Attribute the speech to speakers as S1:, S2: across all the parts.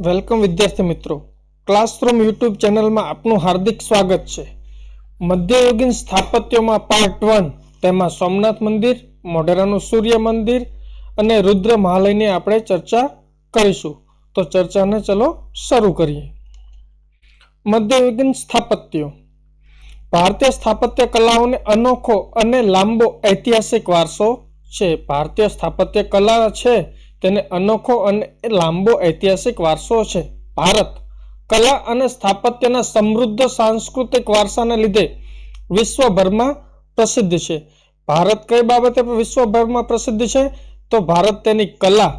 S1: Welcome વિદ્યાર્થી મિત્રો. Classroom YouTube ચેનલમાં આપનું હાર્દિક સ્વાગત છે. મધ્યયુગીન સ્થાપત્યોમાં પાર્ટ વન તેમાં સોમનાથ મંદિર, મોઢેરાનું સૂર્ય મંદિર અને રુદ્ર મહાલયની આપણે ચર્ચા કરીશું. તો ચર્ચાને ચલો શરૂ કરીએ. મધ્યયુગીન સ્થાપત્યો. ભારતીય સ્થાપત્ય કલાઓને અનોખો અને લાંબો ઐતિહાસિક વારસો છે. ભારતીય સ્થાપત્ય કલા છે તેને અનોખો અને લાંબો ઐતિહાસિક વારસો છે. ભારત કલા અને સ્થાપત્યના સમૃદ્ધ સાંસ્કૃતિક વારસાને લીધે વિશ્વભરમાં પ્રસિદ્ધ છે. ભારત કઈ બાબતે વિશ્વભરમાં પ્રસિદ્ધ છે? તો ભારત તેની કલા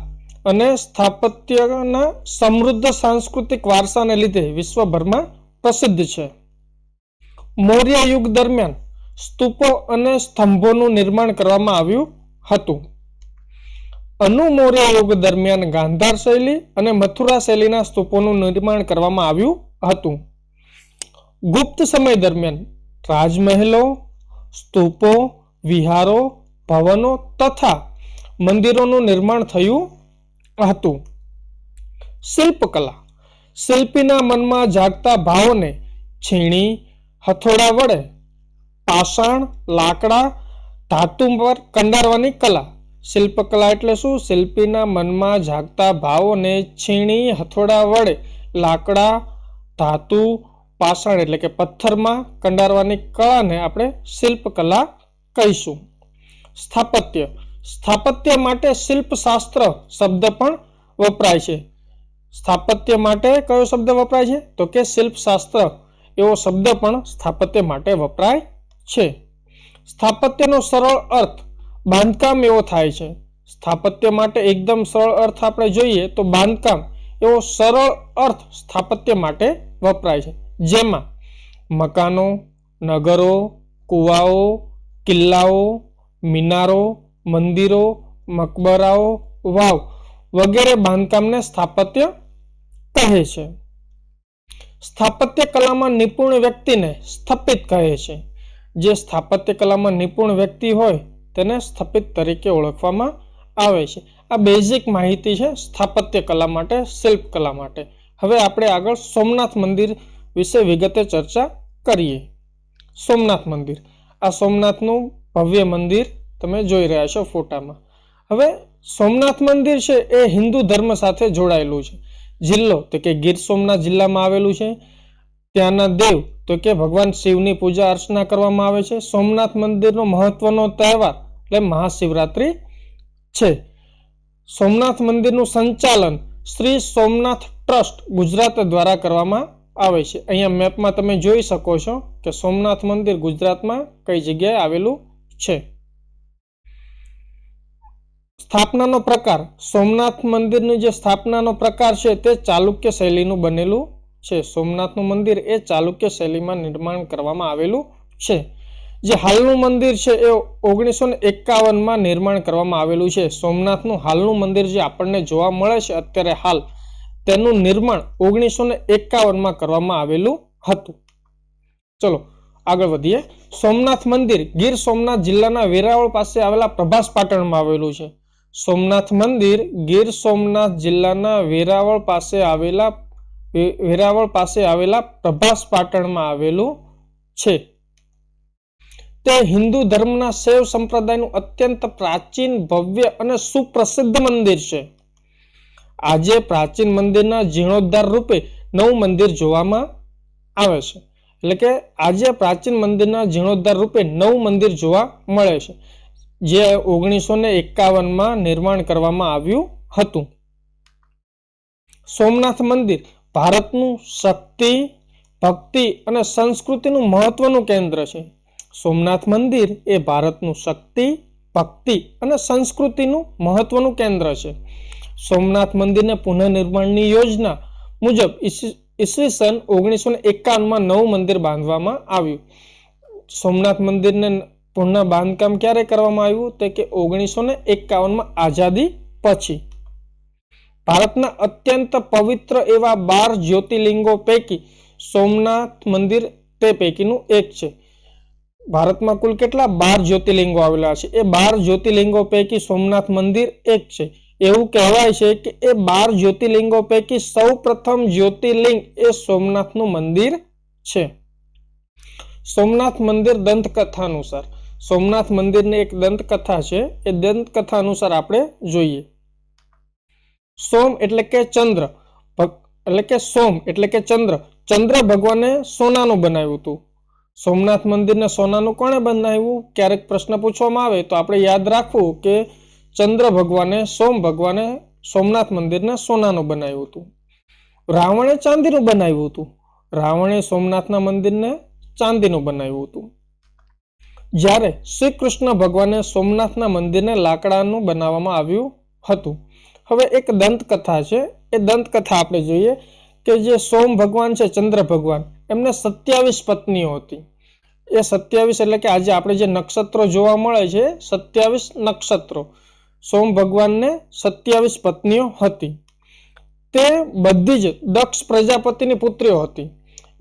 S1: અને સ્થાપત્યના સમૃદ્ધ સાંસ્કૃતિક વારસાને લીધે વિશ્વભરમાં પ્રસિદ્ધ છે. મૌર્ય યુગ દરમિયાન સ્તૂપો અને સ્તંભોનું નિર્માણ કરવામાં આવ્યું હતું. અનુ મૌર્ય યુગ દરમિયાન ગાંધાર શૈલી અને મથુરા શૈલીના સ્તૂપોનું નિર્માણ કરવામાં આવ્યું હતું. ગુપ્ત સમય દરમિયાન રાજમહેલો, સ્તૂપો, વિહારો, ભવનો તથા મંદિરોનું નિર્માણ થયું હતું. શિલ્પકલા. શિલ્પીના મનમાં જાગતા ભાવોને છીણી, હથોડા વડે, પાષાણ, લાકડા, ધાતુ પર કંડારવાની કલા. શિલ્પકલા એટલે શું? શિલ્પીના મનમાં જાગતા ભાવોને છીણી હથોડા વડે લાકડા, ધાતુ, પાષાણ એટલે કે પથ્થરમાં કંડારવાની કળાને આપણે શિલ્પકલા કહીશું. સ્થાપત્ય. સ્થાપત્ય માટે શિલ્પશાસ્ત્ર શબ્દ પણ વપરાય છે. સ્થાપત્ય માટે કયો શબ્દ વપરાય છે? તો કે શિલ્પશાસ્ત્ર. એવો શબ્દ પણ સ્થાપત્ય માટે વપરાય છે. સ્થાપત્યનો સરળ અર્થ બાંધકામ એવો થાય છે. સ્થાપત્ય માટે એકદમ સરળ અર્થ આપણે જોઈએ તો બાંધકામ એવો સરળ અર્થ સ્થાપત્ય માટે વપરાય છે. જેમાં મકાનો, નગરો, કુવાઓ, કિલ્લાઓ, મિનારો, મંદિરો, મકબરાઓ, વાવ વગેરે બાંધકામને સ્થાપત્ય કહે છે. સ્થાપત્ય કલામાં નિપુણ વ્યક્તિને સ્થપિત કહે છે. જે સ્થાપત્ય કલામાં નિપુણ વ્યક્તિ હોય તેને સ્થપિત તરીકે ઓળખવામાં આવે છે. આ બેઝિક માહિતી છે સ્થાપત્ય કલા માટે, શિલ્પ કલા માટે. હવે આપણે આગળ સોમનાથ મંદિર વિશે વિગતે ચર્ચા કરીએ. સોમનાથ મંદિર. આ સોમનાથનું ભવ્ય મંદિર તમે જોઈ રહ્યા છો ફોટામાં. હવે સોમનાથ મંદિર છે એ હિન્દુ ધર્મ સાથે જોડાયેલું છે. જિલ્લો તો કે ગીર સોમનાથ જિલ્લામાં આવેલું છે. ત્યાંના દેવ તો કે ભગવાન શિવની પૂજા અર્ચના કરવામાં આવે છે. સોમનાથ મંદિરનો મહત્વનો તહેવાર એટલે મહાશિવરાત્રિ છે. સોમનાથ મંદિરનું સંચાલન શ્રી સોમનાથ ટ્રસ્ટ ગુજરાત દ્વારા કરવામાં આવે છે. અહીંયા મેપમાં તમે જોઈ શકો છો કે સોમનાથ મંદિર ગુજરાતમાં કઈ જગ્યાએ આવેલું છે. સ્થાપનાનો પ્રકાર. સોમનાથ મંદિરની જે સ્થાપનાનો પ્રકાર છે તે ચાલુક્ય શૈલીનું બનેલું છે. સોમનાથનું મંદિર એ ચાલુક્ય શૈલીમાં નિર્માણ કરવામાં આવેલું છે. જે હાલનું મંદિર છે એ ઓગણીસો ને એકાવનમાં નિર્માણ કરવામાં આવેલું છે. સોમનાથનું હાલનું મંદિર જે આપણને જોવા મળે છે અત્યારે હાલ, તેનું નિર્માણ ઓગણીસો ને એકાવનમાં કરવામાં આવેલું હતું. ચલો, આગળ વધીએ. સોમનાથ મંદિર ગીર સોમનાથ જિલ્લાના વેરાવળ પાસે આવેલા પ્રભાસ પાટણમાં આવેલું છે. સોમનાથ મંદિર ગીર સોમનાથ જિલ્લાના વેરાવળ પાસે આવેલા વેરાવળ પાસે આવેલા પ્રભાસ પાટણમાં આવેલું છે. તે હિન્દુ ધર્મના શૈવ સંપ્રદાયનું અત્યંત પ્રાચીન, ભવ્ય અને સુપ્રસિદ્ધ મંદિર છે. આજે પ્રાચીન મંદિરના જીર્ણોદ્ધાર રૂપે નવું મંદિર જોવામાં આવે છે. એટલે કે આજે પ્રાચીન મંદિરના જીર્ણોદ્ધાર રૂપે નવું મંદિર જોવા મળે છે, જે ઓગણીસો ને એકાવનમાં નિર્માણ કરવામાં આવ્યું હતું. સોમનાથ મંદિર ભારતનું શક્તિ, ભક્તિ અને સંસ્કૃતિનું મહત્વનું કેન્દ્ર છે. સોમનાથ મંદિર એ ભારતનું શક્તિ, ભક્તિ અને સંસ્કૃતિનું મહત્વનું કેન્દ્ર છે. સોમનાથ મંદિરને પુનઃનિર્માણની યોજના મુજબ ઈસવીસન ઓગણીસો ને એકાવનમાં નવું મંદિર બાંધવામાં આવ્યું. સોમનાથ મંદિરને પુનઃ બાંધકામ ક્યારે કરવામાં આવ્યું તે કે ઓગણીસો ને એકાવનમાં આઝાદી પછી. ભારતના અત્યંત પવિત્ર એવા બાર જ્યોતિર્લિંગો પૈકી સોમનાથ મંદિર તે પૈકીનું એક છે. ભારતમાં કુલ કેટલા? બાર જ્યોતિર્લિંગો આવેલા છે. એ બાર જ્યોતિર્લિંગો પૈકી સોમનાથ મંદિર એક છે. એવું કહેવાય છે કે એ બાર જ્યોતિર્લિંગો પૈકી સૌ પ્રથમ જ્યોતિર્લિંગ એ સોમનાથનું મંદિર છે. સોમનાથ મંદિર દંતકથા અનુસાર સોમનાથ મંદિરની એક દંતકથા છે. એ દંતકથા અનુસાર આપણે જોઈએ. સોમ એટલે કે ચંદ્ર. એટલે કે સોમ એટલે કે ચંદ્ર. ચંદ્ર ભગવાને સોનાનું બનાવ્યું હતું. સોમનાથ મંદિરને સોનાનું કોણે બનાવ્યું? ક્યારેક પ્રશ્ન પૂછવામાં આવે તો આપણે યાદ રાખવું કે ચંદ્ર ભગવાને સોમ ભગવાને સોમનાથ મંદિરને સોનાનું બનાવ્યું હતું. રાવણે ચાંદીનું બનાવ્યું હતું. રાવણે સોમનાથના મંદિરને ચાંદીનું બનાવ્યું હતું. જ્યારે શ્રી કૃષ્ણ ભગવાને સોમનાથના મંદિરને લાકડાનું બનાવવામાં આવ્યું હતું. હવે એક દંતકથા છે. એ દંતકથા આપણે જોઈએ. કે જે સોમ ભગવાન છે, ચંદ્ર ભગવાન, એમને સત્યાવીસ પત્નીઓ હતી. એ સત્યાવીસ એટલે કે આજે આપણે જે નક્ષત્રો જોવા મળે છે, સત્યાવીસ નક્ષત્રો. સોમ ભગવાનને સત્યાવીસ પત્નીઓ હતી. તે બધી જ દક્ષ પ્રજાપતિની પુત્રીઓ હતી.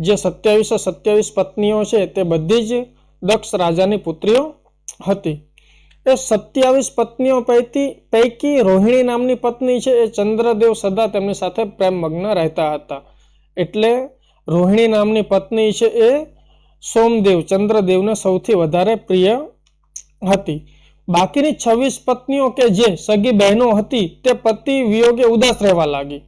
S1: જે સત્યાવીસે સત્યાવીસ પત્નીઓ છે, તે બધી જ દક્ષ રાજાની પુત્રીઓ હતી. એ સત્યાવીસ પત્નીઓ પૈકી પૈકી રોહિણી નામની પત્ની છે. એ ચંદ્રદેવ સદા તેમની સાથે પ્રેમમગ્ન રહેતા હતા. એટલે રોહિણી નામની પત્ની છે એ સોમદેવ, ચંદ્રદેવને સૌથી વધારે પ્રિય હતી. બાકીની છવ્વીસ પત્નીઓ કે જે સગી બહેનો હતી, તે પતિ વિયોગે ઉદાસ રહેવા લાગી.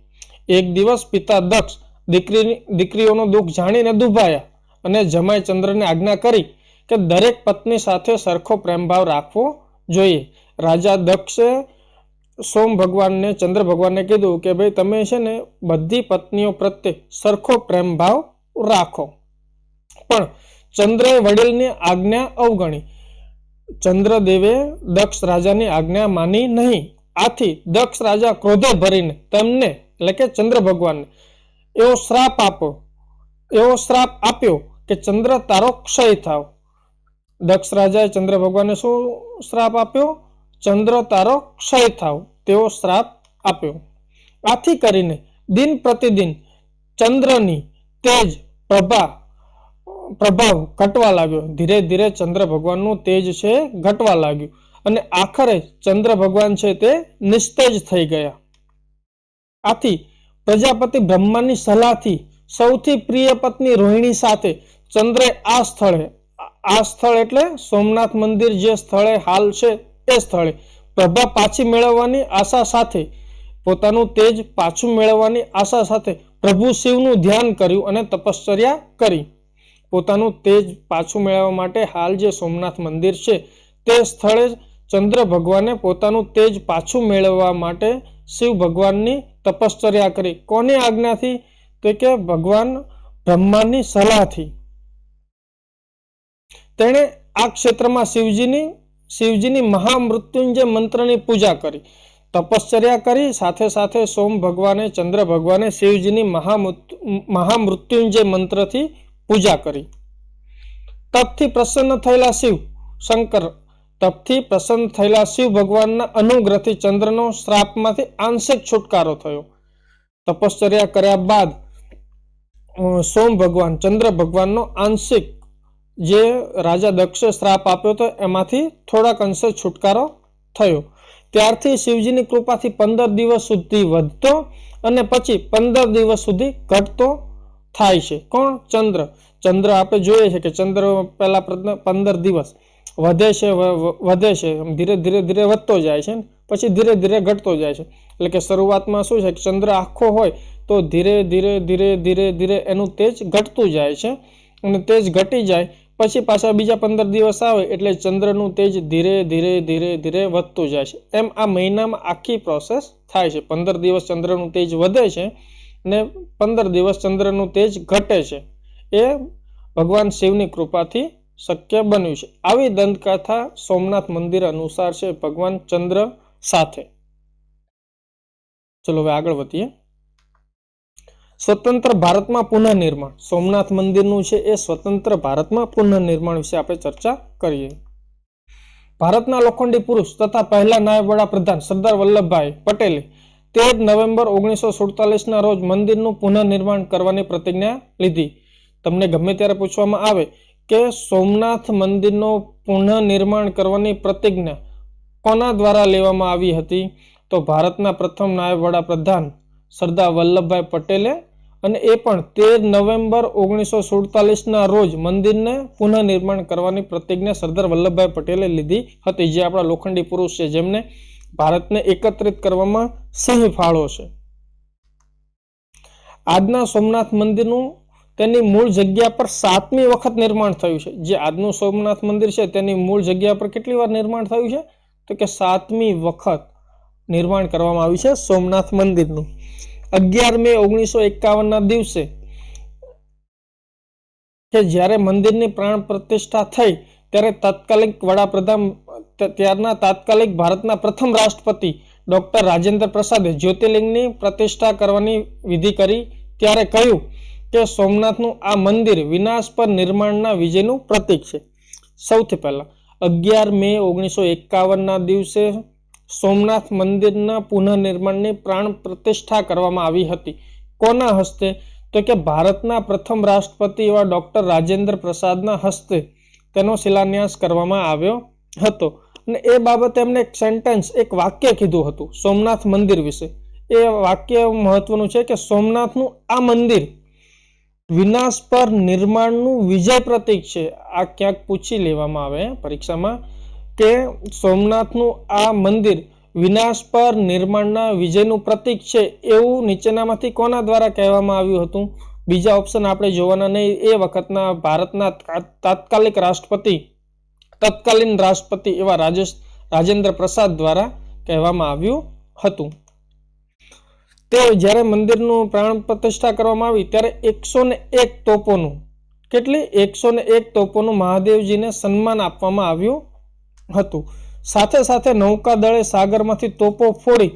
S1: એક દિવસ પિતા દક્ષ દીકરીની, દીકરીઓનું દુઃખ જાણીને દુભાયા અને જમાઈ ચંદ્રને આજ્ઞા કરી કે દરેક પત્ની સાથે સરખો પ્રેમભાવ રાખવો જોઈએ. રાજા દક્ષે સોમ ભગવાનને, ચંદ્ર ભગવાનને કીધું કે, ભાઈ, તમે છે ને બધી પત્નીઓ પ્રત્યે સરખો પ્રેમભાવ રાખો. પણ ચંદ્રએ વડીલની આજ્ઞા અવગણી. ચંદ્રદેવે દક્ષ રાજાની આજ્ઞા માની નહીં. આથી દક્ષ રાજા ક્રોધે ભરીને તેમને, એટલે કે ચંદ્ર ભગવાનને, એવો શ્રાપ આપો. એવો શ્રાપ આપ્યો કે, ચંદ્ર, તારો ક્ષય થાવ. દક્ષ રાજાએ ચંદ્ર ભગવાનને શું શ્રાપ આપ્યો? ચંદ્ર તારો ક્ષય થાવ. તેવો શ્રાપ આપ્યો. આથી કરીને દિન પ્રતિદિન ચંદ્રની તેજ પ્રભા, પ્રભાવ ઘટવા લાગ્યો. ધીરે ધીરે ચંદ્ર ભગવાનનું તેજ છે ઘટવા લાગ્યું અને આખરે ચંદ્ર ભગવાન છે તે નિસ્તેજ થઈ ગયા. આથી પ્રજાપતિ બ્રહ્માની સલાહથી સૌથી પ્રિય પત્ની રોહિણી સાથે ચંદ્રે આ સ્થળે આ સ્થળ એટલે સોમનાથ મંદિર જે સ્થળે હાલ છે એ સ્થળે. પ્રભા પાછી મેળવવાની આશા સાથે, પોતાનું તેજ પાછું મેળવવાની આશા સાથે પ્રભુ શિવનું ધ્યાન કર્યું અને તપશ્ચર્યા કરી. પોતાનું તેજ પાછું મેળવવા માટે હાલ જે સોમનાથ મંદિર છે તે સ્થળે ચંદ્ર ભગવાને પોતાનું તેજ પાછું મેળવવા માટે શિવ ભગવાનની તપશ્ચર્યા કરી. કોની આજ્ઞાથી? તો કે ભગવાન બ્રહ્માની સલાહથી. તેણે આ ક્ષેત્રમાં શિવજીની શિવજીની મહામૃત્યુંજય મંત્રની પૂજા કરી, તપશ્ચર્યા કરી, સાથે સાથે સોમ ભગવાને, ચંદ્ર ભગવાને શિવજીની મહામૃત્યુંજય મંત્રથી પૂજા કરી. તપથી પ્રસન્ન થયેલા શિવ, શંકર, તપથી પ્રસન્ન થયેલા શિવ ભગવાનના અનુગ્રહથી ચંદ્રનો શ્રાપમાંથી આંશિક છુટકારો થયો. તપશ્ચર્યા કર્યા બાદ સોમ ભગવાન, ચંદ્ર ભગવાનનો આંશિક જે રાજા દક્ષે શ્રાપ આપ્યો હતો, એમાંથી થોડાક અંશે છુટકારો થયો. ત્યારથી શિવજીની કૃપાથી પંદર દિવસ સુધી વધતો અને પછી પંદર દિવસ સુધી ઘટતો થાય છે. કોણ? ચંદ્ર. ચંદ્ર આપણે જોઈએ છે કે ચંદ્ર પહેલા પંદર દિવસ વધે છે વધે છે. ધીરે ધીરે ધીરે વધતો જાય છે પછી ધીરે ધીરે ઘટતો જાય છે. એટલે કે શરૂઆતમાં શું છે કે ચંદ્ર આખો હોય તો ધીરે ધીરે ધીરે ધીરે ધીરે એનું તેજ ઘટતું જાય છે અને તેજ ઘટી જાય પછી પાછા બીજા પંદર દિવસ આવે એટલે ચંદ્રનું તેજ ધીરે ધીરે ધીરે ધીરે વધતું જાય છે. એમ આ મહિનામાં આખી પ્રોસેસ થાય છે. પંદર દિવસ ચંદ્રનું તેજ વધે છે ને પંદર દિવસ ચંદ્રનું તેજ ઘટે છે. એ ભગવાન શિવની કૃપાથી શક્ય બન્યું છે. આવી દંતકથા સોમનાથ મંદિર અનુસાર છે ભગવાન ચંદ્ર સાથે. ચલો હવે આગળ વધીએ. સ્વતંત્ર ભારતમાં પુનઃનિર્માણ. સોમનાથ મંદિરનું છે એ સ્વતંત્ર ભારતમાં પુનઃનિર્માણ વિશે આપણે ચર્ચા કરીએ. ભારતના લોખંડી પુરુષ તથા પહેલા નાયબ વડાપ્રધાન સરદાર વલ્લભભાઈ પટેલે તેર નવેમ્બર ઓગણીસો સુડતાલીસના રોજ મંદિરનું પુનઃનિર્માણ કરવાની પ્રતિજ્ઞા લીધી. તમને ગમે ત્યારે પૂછવામાં આવે કે સોમનાથ મંદિરનું પુનઃનિર્માણ કરવાની પ્રતિજ્ઞા કોના દ્વારા લેવામાં આવી હતી, તો ભારતના પ્રથમ નાયબ વડાપ્રધાન સરદાર વલ્લભભાઈ પટેલે અને એ પણ તેર નવેમ્બર ઓગણીસો સુડતાલીસના રોજ મંદિરને પુનઃનિર્માણ કરવાની પ્રતિજ્ઞા સરદાર વલ્લભભાઈ પટેલે લીધી હતી, જે આપણા લોખંડી પુરુષ છે, જેમને ભારતને એકત્રિત કરવામાં સિંહ ફાળો છે. આજના સોમનાથ મંદિરનું તેની મૂળ જગ્યા પર સાતમી વખત નિર્માણ થયું છે. જે આજનું સોમનાથ મંદિર છે, તેની મૂળ જગ્યા પર કેટલી વાર નિર્માણ થયું છે? તો કે સાતમી વખત નિર્માણ કરવામાં આવ્યું છે સોમનાથ મંદિરનું. અગિયાર મે ઓગણીસો એકાવનના દિવસે કે જ્યારે મંદિરની પ્રાણ પ્રતિષ્ઠા થઈ, ત્યારે તાત્કાલિક વડાપ્રધાન ત્યારના તાત્કાલિક ભારતના પ્રથમ રાષ્ટ્રપતિ ડોક્ટર રાજેન્દ્ર પ્રસાદે જ્યોતિર્લિંગની પ્રતિષ્ઠા કરવાની વિધિ કરી, ત્યારે કહ્યું કે સોમનાથનું આ મંદિર વિનાશ પર નિર્માણના વિજયનું પ્રતીક છે. સૌથી પહેલા અગિયાર મે ઓગણીસો એકાવનના દિવસે સોમનાથ મંદિરના પુનઃનિર્માણની પ્રાણ પ્રતિષ્ઠા કરવામાં આવી હતી. કોના હસ્તે? તો કે ભારતના પ્રથમ રાષ્ટ્રપતિ એવા ડૉક્ટર રાજેન્દ્ર પ્રસાદના હસ્તે તેનો શિલાન્યાસ કરવામાં આવ્યો હતો. અને એ બાબતે એમને એક સેન્ટેન્સ એક વાક્ય કીધું હતું, સોમનાથ મંદિર વિશે. એ વાક્ય મહત્વનું છે કે સોમનાથનું આ મંદિર વિનાશ પર નિર્માણનું વિજય પ્રતીક છે. આ ક્યાંક પૂછી લેવામાં આવે પરીક્ષામાં. કે સોમનાથનું આ મંદિર વિનાશ પર નિર્માણના વિજયનું પ્રતીક છે એવું નીચેનામાંથી કોના દ્વારા કહેવામાં આવ્યું હતું? બીજા ઓપ્શન આપણે જોવાના નહીં. એ વખતના ભારતના તાત્કાલિક રાષ્ટ્રપતિ, તત્કાલીન રાષ્ટ્રપતિ એવા રાજેશ, રાજેન્દ્ર પ્રસાદ દ્વારા કહેવામાં આવ્યું હતું. તે જ્યારે મંદિરનું પ્રાણ પ્રતિષ્ઠા કરવામાં આવી ત્યારે એકસો ને એક તોપોનું, કેટલી? એકસો ને એક તોપોનું મહાદેવજીને સન્માન આપવામાં આવ્યું હતું. સાથે સાથે નૌકાદળે સાગરમાંથી તોપો ફોડી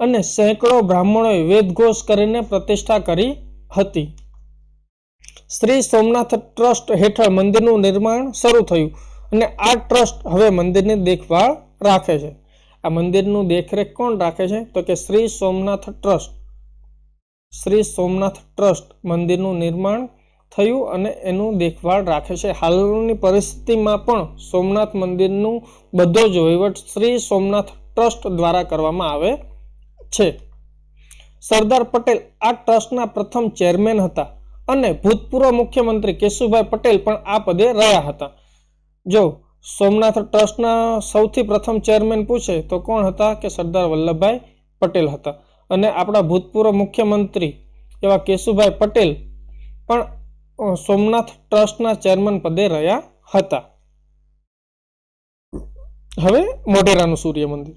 S1: અને સેંકડો બ્રાહ્મણોએ વેદઘોષ કરીને પ્રતિષ્ઠા કરી હતી. શ્રી સોમનાથ ટ્રસ્ટ હેઠળ મંદિરનું નિર્માણ શરૂ થયું અને આ ટ્રસ્ટ હવે મંદિરની દેખભાળ રાખે છે. આ મંદિરનું દેખરેખ કોણ રાખે છે? તો કે શ્રી સોમનાથ ટ્રસ્ટ. શ્રી સોમનાથ ટ્રસ્ટ મંદિરનું નિર્માણ થયું અને એનું દેખભાળ રાખે છે. હાલની પરિસ્થિતિમાં પણ સોમનાથ મંદિરનું બધો જ વહીવટ શ્રી સોમનાથ ટ્રસ્ટ દ્વારા કરવામાં આવે છે. સરદાર પટેલ આ ટ્રસ્ટના પ્રથમ ચેરમેન હતા અને ભૂતપૂર્વ મુખ્યમંત્રી કેશુભાઈ પટેલ પણ આ પદે રહ્યા હતા. જો સોમનાથ ટ્રસ્ટના સૌથી પ્રથમ ચેરમેન પૂછે તો કોણ હતા કે સરદાર વલ્લભભાઈ પટેલ હતા? અને આપણા ભૂતપૂર્વ મુખ્યમંત્રી એવા કેશુભાઈ પટેલ પણ સોમનાથ ટ્રસ્ટના ચેરમેન પદે રહ્યા હતા. હવે મોઢેરાનું સૂર્ય મંદિર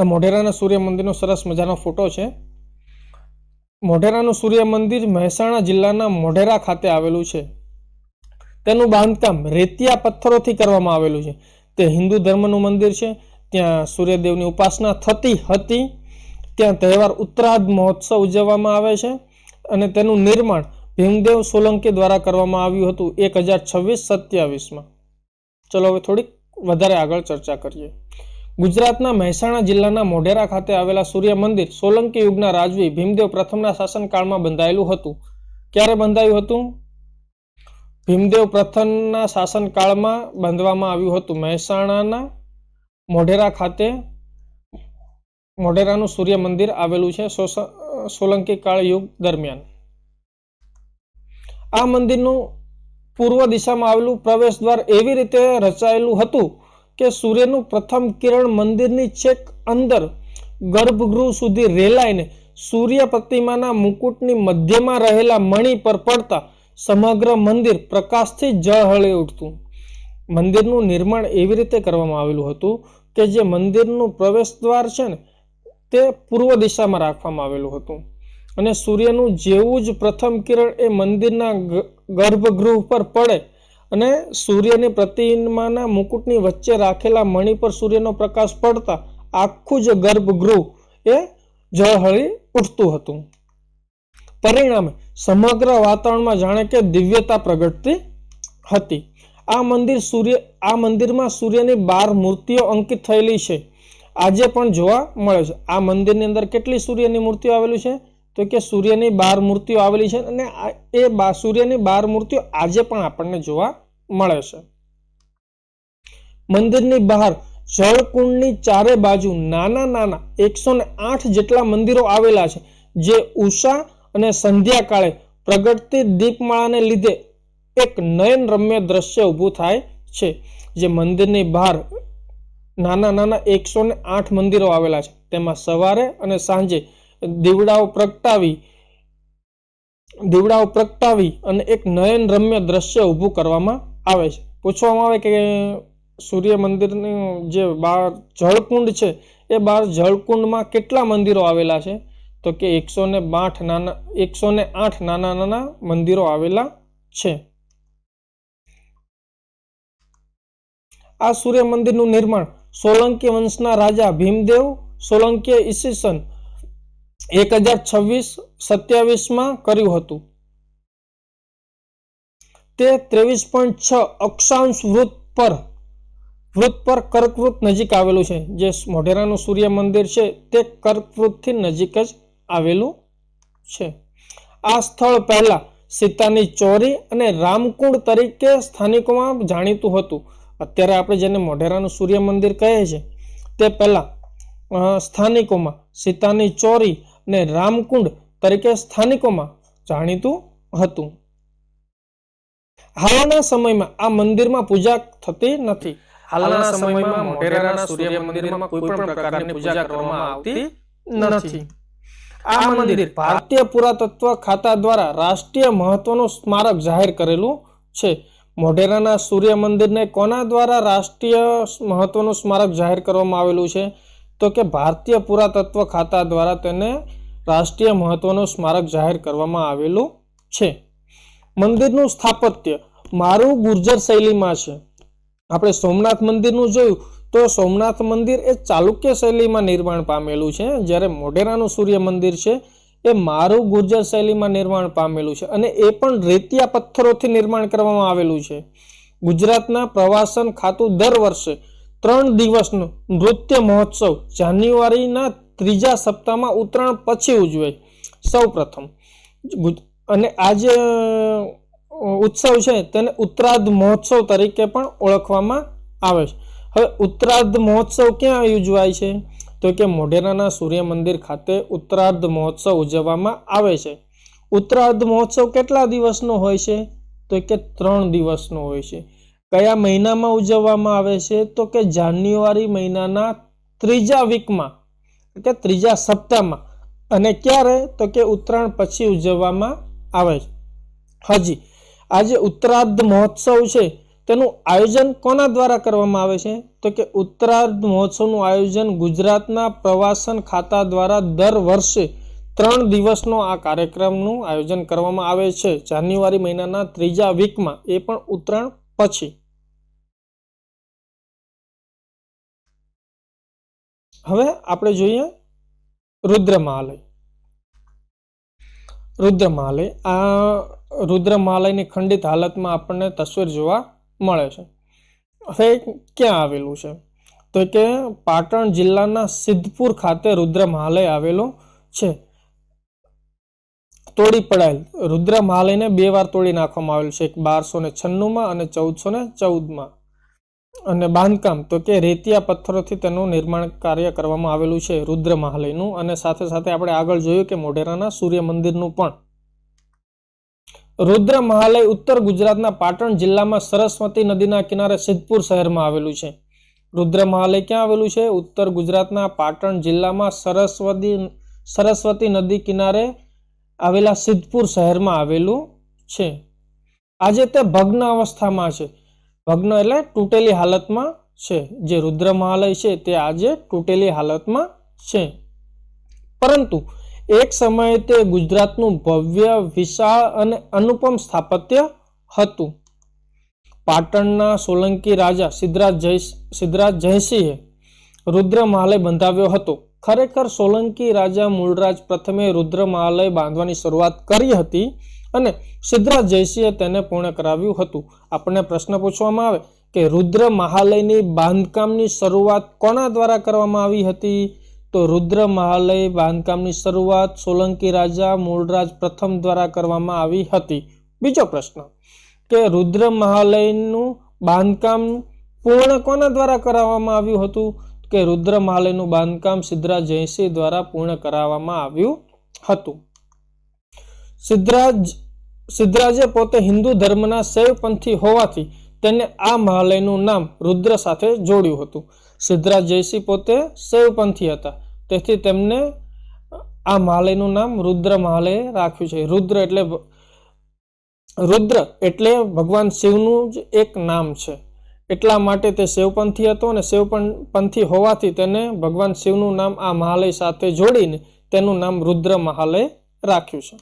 S1: આ મોઢેરાના સૂર્ય મંદિરનો સરસ મજાનો ફોટો છે. મોઢેરાનું સૂર્ય મંદિર મહેસાણા જિલ્લાના મોઢેરા ખાતે આવેલું છે. તેનું બાંધકામ રેતિયા પથ્થરોથી કરવામાં આવેલું છે. તે હિન્દુ ધર્મનું મંદિર છે. ત્યાં સૂર્યદેવની ઉપાસના થતી હતી. ત્યાં તહેવાર ઉત્તરાધ મહોત્સવ ઉજવવામાં આવે છે. અને તેનું નિર્માણ ભીમદેવ સોલંકી દ્વારા કરવામાં આવ્યું હતું એક હજાર છવ્વીસ સત્યાવીસમાં. ચલો હવે થોડીક વધારે આગળ ચર્ચા કરીએ. ગુજરાતના મહેસાણા જિલ્લાના મોઢેરા ખાતે આવેલા સૂર્ય મંદિર સોલંકી યુગના રાજવી ભીમદેવ પ્રથમના શાસનકાળમાં બંધાયેલું હતું. ક્યારે બંધાયું હતું? ભીમદેવ પ્રથમના શાસનકાળમાં બાંધવામાં આવ્યું હતું. મહેસાણાના મોઢેરા ખાતે મોઢેરાનું સૂર્ય મંદિર આવેલું છે. સોલંકી કાળ યુગ દરમિયાન. આ મંદિરનું પૂર્વ દિશામાં આવેલું પ્રવેશ દ્વાર એવી રીતે રચાયેલું હતું કે સૂર્યનું પ્રથમ કિરણ મંદિરની છેક અંદર ગર્ભગૃહ સુધી રેલાઈને સૂર્ય પ્રતિમાના મુકુટની મધ્યમાં રહેલા મણિ પર પડતા સમગ્ર મંદિર પ્રકાશથી ઝળહળી ઉઠતું. મંદિરનું નિર્માણ એવી રીતે કરવામાં આવેલું હતું કે જે મંદિરનું પ્રવેશ દ્વાર છે ને તે પૂર્વ દિશામાં રાખવામાં આવેલું હતું. અને સૂર્યનું જેવું જ પ્રથમ કિરણ એ મંદિરના ગર્ભગૃહ પર પડે અને સૂર્યની પ્રતિમાના મુકુટની વચ્ચે રાખેલા મણિ પર સૂર્યનો પ્રકાશ પડતા આખું જ ગર્ભગૃહ એ જળહળી ઉઠતું હતું. પરિણામે સમગ્ર વાતાવરણમાં જાણે કે દિવ્યતા પ્રગટતી હતી. આ મંદિર સૂર્ય, આ મંદિરમાં સૂર્યની બાર મૂર્તિઓ અંકિત થયેલી છે. આજે પણ જોવા મળે છે. આ મંદિરની અંદર કેટલી સૂર્યની મૂર્તિઓ આવેલી છે? તો કે સૂર્યની બાર મૂર્તિઓ આવેલી છે અને એ સૂર્યની બાર મૂર્તિઓ આજે પણ આપણને જોવા મળે છે. મંદિરની બહાર જળકુંડની ચારે બાજુ નાના નાના એકસો ને આઠ જેટલા મંદિરો આવેલા છે, જે ઉષા અને સંધ્યા કાળે પ્રગટતી દીપમાળાને લીધે એક નયન રમ્ય દ્રશ્ય ઊભું થાય છે. જે મંદિરની બહાર નાના નાના એકસો ને આઠ મંદિરો આવેલા છે. તેમાં સવારે અને સાંજે દીવડાઓ પ્રગટાવી દીવડાઓ પ્રગટાવી અને એક નયન રમ્ય દ્રશ્ય ઊભું કરવામાં આવે છે. પૂછવામાં આવે કે સૂર્ય મંદિરનું જે બહાર જળકુંડ છે, એ બહાર જળકુંડમાં કેટલા મંદિરો આવેલા છે? તો કે એકસો ને બાઠ નાના, એકસો ને આઠ નાના નાના મંદિરો આવેલા છે. આ સૂર્ય મંદિરનું નિર્માણ સોલંકી વંશના રાજા ભીમદેવ, સોલંકીએ ઈસવીસન એક હજાર છવ્વીસ સત્યાવીસમાં કર્યું હતું. તે ત્રેવીસ પોઈન્ટ છ અક્ષાંશ વૃત્ત પર વૃત્ત પર કર્કવૃત નજીક આવેલું છે. જે મોઢેરાનું સૂર્ય મંદિર છે, તે કર્કવૃતથી નજીક જ આવેલું છે. આ સ્થળ પહેલા સીતાની ચોરી અને રામકુંડ તરીકે સ્થાનિકોમાં જાણીતું હતું. અત્યારે આપણે જેને મોઢેરાનું સૂર્ય મંદિર કહે છે તે પહેલાં સ્થાનિકોમાં સીતાની ચોરી ને રામકુંડ તરીકે સ્થાનિકોમાં જાણીતું હતું. હાલના સમયમાં આ મંદિરમાં પૂજા થતી નથી. હાલના સમયમાં મોઢેરાના સૂર્ય મંદિરમાં કોઈ પણ પ્રકારની પૂજા કરવામાં આવતી નથી. આ મંદિર ભારતીય પુરાતત્વ ખાતા દ્વારા રાષ્ટ્રીય મહત્વનું સ્મારક જાહેર કરેલું છે. મોઢેરાના સૂર્ય મંદિરને કોના દ્વારા રાષ્ટ્રીય મહત્વનું સ્મારક જાહેર કરવામાં આવેલું છે? તો કે ભારતીય પુરાતત્વ ખાતા દ્વારા તેને રાષ્ટ્રીય મહત્વનું સ્મારક જાહેર કરવામાં આવેલું છે. મંદિરનું સ્થાપત્ય મારું ગુર્જર શૈલીમાં છે. આપણે સોમનાથ મંદિરનું જોયું, તો સોમનાથ મંદિર એ ચાલુક્ય શૈલીમાં નિર્માણ પામેલું છે. જ્યારે મોઢેરાનું સૂર્ય મંદિર છે એ મારું ગુર્જર શૈલીમાં નિર્માણ પામેલું છે અને એ પણ રેતિયા પથ્થરોથી નિર્માણ કરવામાં આવેલું છે. ગુજરાતના પ્રવાસન ખાતું દર વર્ષે ત્રણ દિવસનો નૃત્ય મહોત્સવ જાન્યુઆરીના ત્રીજા સપ્તાહમાં ઉત્તરાયણ પછી ઉજવે સૌ પ્રથમ અને આ જે ઉત્સવ છે તેને ઉત્તરાર્ધ મહોત્સવ તરીકે પણ ઓળખવામાં આવે છે. હવે ઉત્તરાર્ધ મહોત્સવ ક્યાં યોજવાય છે? તો કે મોઢેરાના સૂર્ય મંદિર ખાતે ઉત્તરાર્ધ મહોત્સવ ઉજવવામાં આવે છે. ઉત્તરાર્ધ મહોત્સવ કેટલા દિવસનો હોય છે? તો કે ત્રણ દિવસનો હોય છે. કયા મહિનામાં ઉજવવામાં આવે છે? તો કે જાન્યુઆરી મહિનાના ત્રીજા વીકમાં, કે ત્રીજા સપ્તાહમાં. અને ક્યારે? તો કે ઉત્તરાયણ પછી ઉજવવામાં આવે છે. હજી, આજે ઉત્તરાર્ધ મહોત્સવ છે. તેનું આયોજન કોના દ્વારા કરવામાં આવે છે? તો કે ઉત્તરાર્ધ મહોત્સવનું આયોજન ગુજરાતના પ્રવાસન ખાતા દ્વારા દર વર્ષે ત્રણ દિવસનો આ કાર્યક્રમનું આયોજન કરવામાં આવે છે. જાન્યુઆરી મહિનાના ત્રીજા વીકમાં એ પણ ઉત્તરાયણ પછી. હવે આપણે જોઈએ રુદ્ર મહાલય રુદ્ર મહાલય આ રુદ્ર મહાલયની ખંડિત હાલતમાં આપણને તસવીર જોવા મળે છે. હવે ક્યાં આવેલું છે? તો કે પાટણ જિલ્લાના સિદ્ધપુર ખાતે રુદ્ર મહાલય આવેલો છે. તોડી પડાયેલ. રુદ્ર મહાલયને બે વાર તોડી નાખવામાં આવેલું છે. એક બારસો ને છન્નુંમાં અને ચૌદસો ને ચૌદમાં. અને બાંધકામ, તો કે રેતિયા પથ્થરોથી તેનું નિર્માણ કાર્ય કરવામાં આવેલું છે રુદ્ર મહાલયનું અને સાથે સાથે આપણે આગળ જોયું કે મોઢેરાના સૂર્ય મંદિરનું પણ. રુદ્ર મહાલય ઉત્તર ગુજરાતના પાટણ જિલ્લામાં સરસ્વતી નદીના કિનારે સિદ્ધપુર શહેરમાં આવેલું છે. રુદ્ર મહાલય ક્યાં આવેલું છે? ઉત્તર ગુજરાતના પાટણ જિલ્લામાં સરસ્વતી સરસ્વતી નદી કિનારે આવેલા સિદ્ધપુર શહેરમાં આવેલું છે. આજે તે ભગ્ન અવસ્થામાં છે. ભગ્ન એટલે તૂટેલી હાલતમાં છે. જે રુદ્ર મહાલય છે તે આજે તૂટેલી હાલતમાં છે. પરંતુ એક સમયે તે ગુજરાતનું ભવ્ય, વિશાળ અને અનુપમ સ્થાપત્ય હતું. પાટણના સોલંકી રાજા સિદ્ધરાજ જય સિદ્ધરાજ જયસિંહે રુદ્ર મહાલય બંધાવ્યો હતો. ખરેખર સોલંકી રાજા મૂળરાજ પ્રથમે રુદ્ર મહાલય બાંધવાની શરૂઆત કરી હતી અને સિદ્ધરાજ જયસિંહે તેને પૂર્ણ કરાવ્યું હતું. આપણને પ્રશ્ન પૂછવામાં આવે કે રુદ્ર મહાલયની બાંધકામની શરૂઆત કોના દ્વારા કરવામાં આવી હતી? તો રુદ્ર બાંધકામની શરૂઆત સોલંકી રાજા મૂળરાજ પ્રથમ દ્વારા કરવામાં આવી હતી. બીજો પ્રશ્ન, કે રુદ્ર બાંધકામ પૂર્ણ કોના દ્વારા કરાવવામાં આવ્યું હતું? કે રુદ્રમાલયનું બાંધકામ સિદ્ધરાજ જયસિંહ દ્વારા પૂર્ણ કરાવવામાં આવ્યું હતું? સિદ્ધરાજ, સિદ્ધરાજે પોતે હિન્દુ ધર્મના શૈવપંથી હોવાથી તેને આ મહાલયનું નામ રુદ્ર સાથે જોડ્યું હતું. સિદ્ધરાજ જયસિંહ પોતે શૈવપંથી હતા. તેથી તેમને આ મહાલયનું નામ રુદ્ર મહાલય રાખ્યું છે. રુદ્ર એટલે રુદ્ર એટલે ભગવાન શિવનું જ એક નામ છે. એટલા માટે તે શિવપંથી હતો અને શિવપંથી હોવાથી તેને ભગવાન શિવનું નામ આ મહાલય સાથે જોડીને તેનું નામ રુદ્ર મહાલય રાખ્યું છે.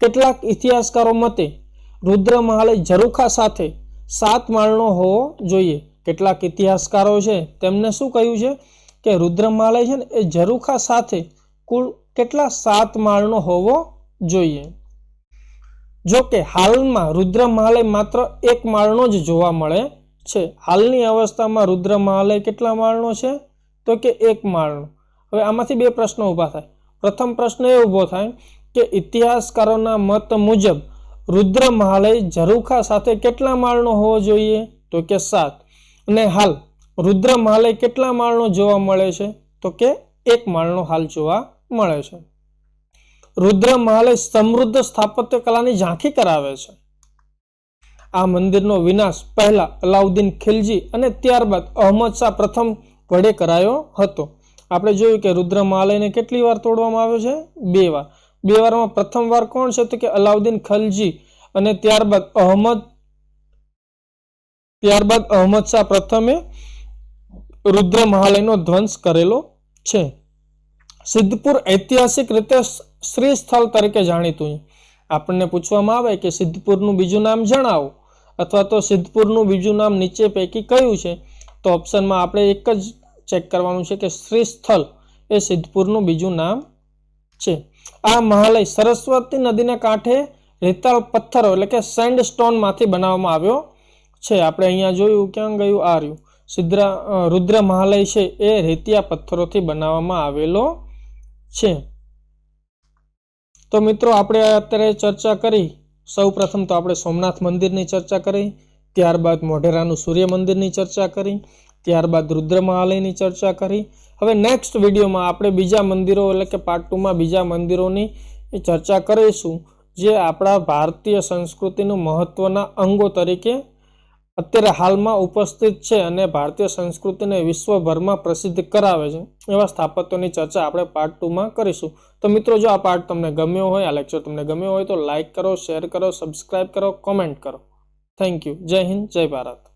S1: કેટલાક ઇતિહાસકારો મતે રુદ્ર મહાલય ઝરૂખા સાથે સાત માળનો હોવો જોઈએ. કેટલાક ઇતિહાસકારો છે, તેમને શું કહ્યું છે કે રુદ્ર મહાલય છે ને, એ ઝરૂખા સાથે કુલ કેટલા સાત માળનો હોવો જોઈએ? જો કે હાલમાં રુદ્ર મહાલય માત્ર એક માળનો જ જોવા મળે છે. હાલની અવસ્થામાં રુદ્ર મહાલય કેટલા માળનો છે? તો કે એક માળનો. હવે આમાંથી બે પ્રશ્નો ઊભા થાય. પ્રથમ પ્રશ્ન એ ઊભો થાય કે ઇતિહાસકારોના મત મુજબ રુદ્ર મહાલય ઝરૂખા સાથે કેટલા માળનો હોવો જોઈએ? તો કે સાત. અને હાલ, રુદ્ર મહાલય કેટલા માળનો જોવા મળે છે? તો કે એક માળનો હાલ જોવા મળે છે. રુદ્ર મહાલય સમૃદ્ધ સ્થાપત્ય કલાની ઝાંખી કરાવે છે. આ મંદિરનો વિનાશ પહેલા અલાઉદ્દીન ખિલજી અને ત્યારબાદ અહમદ શાહ પ્રથમ વડે કરાયો હતો. આપણે જોયું કે રુદ્ર મહાલયને કેટલી વાર તોડવામાં આવ્યો છે? બે વાર. બે વારમાં પ્રથમ વાર કોણ છે? તો કે અલાઉદ્દીન ખલજી અને ત્યારબાદ અહમદ ત્યારબાદ અહમદ શાહ પ્રથમે રુદ્ર મહાલયનો ધ્વંસ કરેલો છે. સિદ્ધપુર ઐતિહાસિક રીતે શ્રી સ્થળ તરીકે જાણીતું. આપણને પૂછવામાં આવે કે સિદ્ધપુરનું બીજું નામ જણાવો, અથવા તો સિદ્ધપુરનું બીજું નામ નીચે પૈકી કયું છે? તો ઓપ્શનમાં આપણે એક જ ચેક કરવાનું છે કે શ્રી સ્થળ એ સિદ્ધપુરનું બીજું નામ છે. આ મહાલય સરસ્વતી નદીના કાંઠે રેતાળ પથ્થરો એટલે કે સેન્ડ સ્ટોનમાંથી બનાવવામાં આવ્યો છે. આપણે અહીંયા જોયું, ક્યાં ગયું? આ રહ્યું. સિદ્રા રુદ્ર મહાલય છે. એ રેતિયા પથ્થરોથી બનાવવામાં આવેલો છે. તો મિત્રો, આપણે અત્યારે ચર્ચા કરી. સૌ પ્રથમ તો આપણે સોમનાથ મંદિરની ચર્ચા કરી. ત્યારબાદ મોઢેરાનું સૂર્ય મંદિરની ચર્ચા કરી. ત્યારબાદ રુદ્ર મહાલયની ચર્ચા કરી. હવે નેક્સ્ટ વિડીયોમાં આપણે બીજા મંદિરો, એટલે કે પાર્ટ ટુમાં બીજા મંદિરોની ચર્ચા કરીશું, જે આપણા ભારતીય સંસ્કૃતિનું મહત્ત્વના અંગો તરીકે અત્યારે હાલમાં ઉપસ્થિત છે અને ભારતીય સંસ્કૃતિને વિશ્વભરમાં પ્રસિદ્ધ કરાવે છે. એવા સ્થાપત્યોની ચર્ચા આપણે પાર્ટ ટુમાં કરીશું. તો મિત્રો, જો આ પાર્ટ તમને ગમ્યો હોય, આ લેક્ચર તમને ગમ્યો હોય, તો લાઇક કરો શેર કરો સબસ્ક્રાઇબ કરો કોમેન્ટ કરો. થેન્ક યુ જય હિન્દ, જય ભારત.